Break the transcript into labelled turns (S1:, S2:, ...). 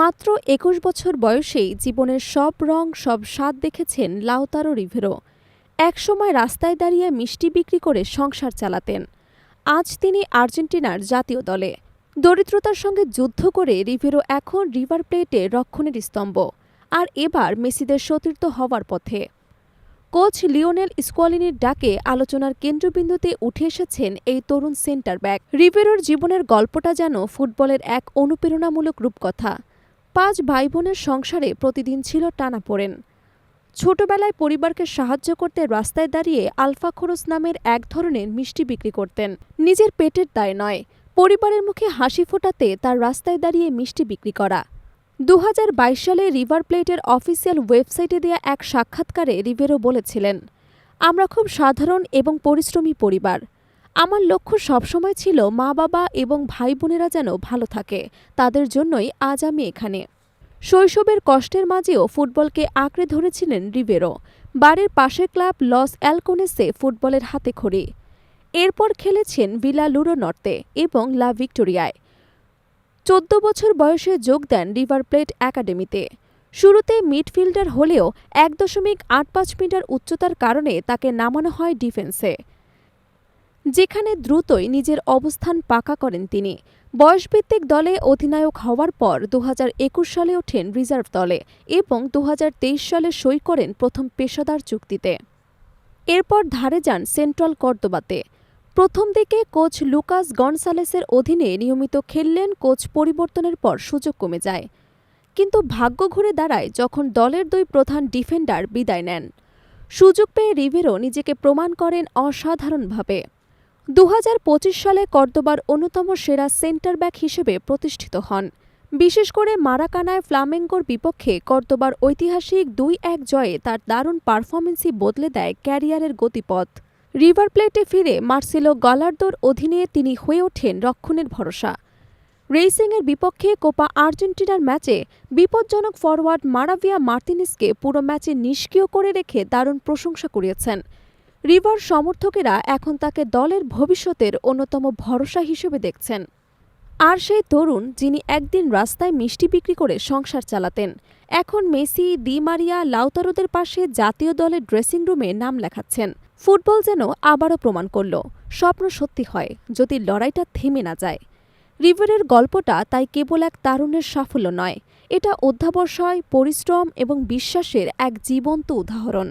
S1: মাত্র একুশ বছর বয়সেই জীবনের সব রং, সব স্বাদ দেখেছেন লাউতারো রিভেরো। একসময় রাস্তায় দাঁড়িয়ে মিষ্টি বিক্রি করে সংসার চালাতেন। আজ তিনি আর্জেন্টিনার জাতীয় দলে। দরিদ্রতার সঙ্গে যুদ্ধ করে রিভেরো এখন রিভার প্লেটে রক্ষণের স্তম্ভ। আর এবার মেসিদের সতীর্থ হওয়ার পথে। কোচ লিওনেল স্কোয়ালিনির ডাকে আলোচনার কেন্দ্রবিন্দুতে উঠে এসেছেন এই তরুণ সেন্টার ব্যাক। রিভেরোর জীবনের গল্পটা যেন ফুটবলের এক অনুপ্রেরণামূলক রূপকথা। পাঁচ ভাই বোনের সংসারে প্রতিদিন ছিল টানাপোড়েন ছোটবেলায় পরিবারকে সাহায্য করতে রাস্তায় দাঁড়িয়ে আলফা খরচ নামের এক ধরনের মিষ্টি বিক্রি করতেন। নিজের পেটের দায় নয়, পরিবারের মুখে হাসি ফোটাতে তার রাস্তায় দাঁড়িয়ে মিষ্টি বিক্রি করা। দু হাজার বাইশ সালে রিভার প্লেটের অফিসিয়াল ওয়েবসাইটে দেয়া এক সাক্ষাৎকারে রিভেরো বলেছিলেন, আমরা খুব সাধারণ এবং পরিশ্রমী পরিবার। আমার লক্ষ্য সবসময় ছিল মা বাবা এবং ভাই বোনেরা যেন ভালো থাকে। তাদের জন্যই আজ আমি এখানে। শৈশবের কষ্টের মাঝেও ফুটবলকে আঁকড়ে ধরেছিলেন রিবেরো বাড়ির পাশের ক্লাব লস অ্যালকোনেসে ফুটবলের হাতে খড়ি। এরপর খেলেছেন ভিলা লুরো নর্তে এবং লা ভিক্টোরিয়ায়। চোদ্দ বছর বয়সে যোগ দেন রিভার প্লেট একাডেমিতে। শুরুতে মিডফিল্ডার হলেও এক দশমিক আট পাঁচ মিটার উচ্চতার কারণে তাকে নামানো হয় ডিফেন্সে। যেখানে দ্রুতই নিজের অবস্থান পাকা করেন তিনি। বয়সভিত্তিক দলে অধিনায়ক হওয়ার পর দু হাজার একুশ সালে ওঠেন রিজার্ভ দলে এবং দু হাজার তেইশ সালে সই করেন প্রথম পেশাদার চুক্তিতে। এরপর ধারে যান সেন্ট্রাল কর্দোবাতে প্রথম দিকে কোচ লুকাস গনসালেসের অধীনে নিয়মিত খেললেন, কোচ পরিবর্তনের পর সুযোগ কমে যায়। কিন্তু ভাগ্য ঘুরে দাঁড়ায় যখন দলের দুই প্রধান ডিফেন্ডার বিদায় নেন। সুযোগ পেয়ে রিভেরো নিজেকে প্রমাণ করেন অসাধারণভাবে। দু হাজার পঁচিশ সালে কর্দোবার অন্যতম সেরা সেন্টার ব্যাক হিসেবে প্রতিষ্ঠিত হন। বিশেষ করে মারাকানায় ফ্লামেঙ্গোর বিপক্ষে কর্দোবার ঐতিহাসিক দুই এক জয়ে তার দারুণ পারফরমেন্সই বদলে দেয় ক্যারিয়ারের গতিপথ। রিভার প্লেটে ফিরে মার্সেলো গলার্দোর অধীনে তিনি হয়ে ওঠেন রক্ষণের ভরসা। রেইসিংয়ের বিপক্ষে কোপা আর্জেন্টিনার ম্যাচে বিপজ্জনক ফরওয়ার্ড মারাভিয়া মার্তিনিসকে পুরো ম্যাচে নিষ্ক্রিয় করে রেখে দারুণ প্রশংসা কুড়িয়েছেন। রিভার সমর্থকেরা এখন তাকে দলের ভবিষ্যতের অন্যতম ভরসা হিসেবে দেখছেন। আর সেই তরুণ, যিনি একদিন রাস্তায় মিষ্টি বিক্রি করে সংসার চালাতেন, এখন মেসি, দি মারিয়া, লাউতারোদের পাশে জাতীয় দলের ড্রেসিং রুমে নাম লেখাচ্ছেন। ফুটবল যেন আবারও প্রমাণ করল, স্বপ্ন সত্যি হয়, যদি লড়াইটা থেমে না যায়। রিভারের গল্পটা তাই কেবল এক তারুণের সাফল্য নয়, এটা অধ্যাবসায়, পরিশ্রম এবং বিশ্বাসের এক জীবন্ত উদাহরণ।